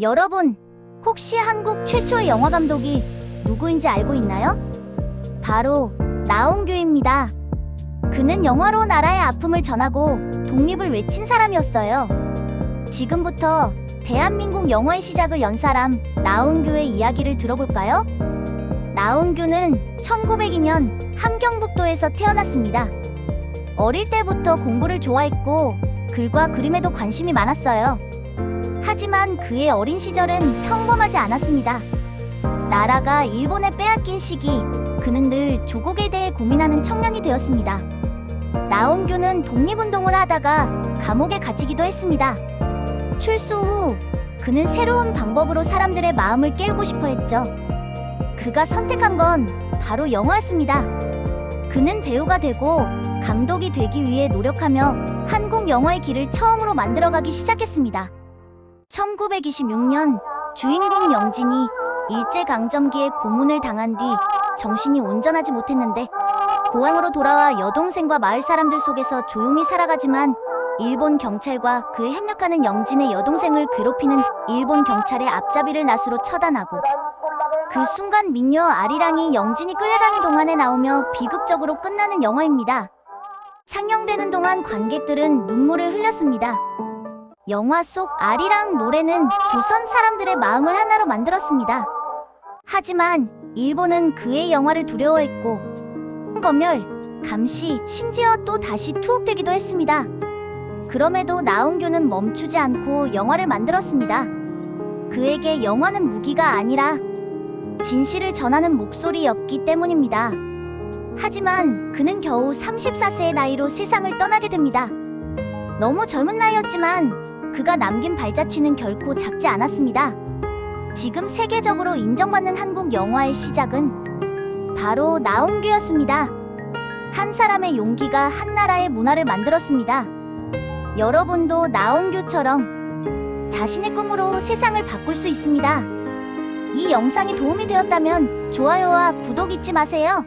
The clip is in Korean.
여러분, 혹시 한국 최초의 영화 감독이 누구인지 알고 있나요? 바로 나홍규입니다. 그는 영화로 나라의 아픔을 전하고 독립을 외친 사람이었어요. 지금부터 대한민국 영화의 시작을 연 사람 나홍규의 이야기를 들어볼까요? 나홍규는 1902년 함경북도에서 태어났습니다. 어릴 때부터 공부를 좋아했고 글과 그림에도 관심이 많았어요. 하지만 그의 어린 시절은 평범하지 않았습니다. 나라가 일본에 빼앗긴 시기, 그는 늘 조국에 대해 고민하는 청년이 되었습니다. 나온규는 독립운동을 하다가 감옥에 갇히기도 했습니다. 출소 후 그는 새로운 방법으로 사람들의 마음을 깨우고 싶어 했죠. 그가 선택한 건 바로 영화였습니다. 그는 배우가 되고 감독이 되기 위해 노력하며 한국 영화의 길을 처음으로 만들어가기 시작했습니다. 1926년 주인공 영진이 일제강점기에 고문을 당한 뒤 정신이 온전하지 못했는데 고향으로 돌아와 여동생과 마을 사람들 속에서 조용히 살아가지만 일본 경찰과 그에 협력하는 영진의 여동생을 괴롭히는 일본 경찰의 앞잡이를 낫으로 처단하고 그 순간 미녀 아리랑이 영진이 끌려가는 동안에 나오며 비극적으로 끝나는 영화입니다. 상영되는 동안 관객들은 눈물을 흘렸습니다. 영화 속 아리랑 노래는 조선 사람들의 마음을 하나로 만들었습니다. 하지만 일본은 그의 영화를 두려워했고 검열, 감시, 심지어 또 다시 투옥되기도 했습니다. 그럼에도 나온규는 멈추지 않고 영화를 만들었습니다. 그에게 영화는 무기가 아니라 진실을 전하는 목소리였기 때문입니다. 하지만 그는 겨우 34세의 나이로 세상을 떠나게 됩니다. 너무 젊은 나이였지만 그가 남긴 발자취는 결코 작지 않았습니다. 지금 세계적으로 인정받는 한국 영화의 시작은 바로 나온규였습니다. 한 사람의 용기가 한 나라의 문화를 만들었습니다. 여러분도 나온규처럼 자신의 꿈으로 세상을 바꿀 수 있습니다. 이 영상이 도움이 되었다면 좋아요와 구독 잊지 마세요.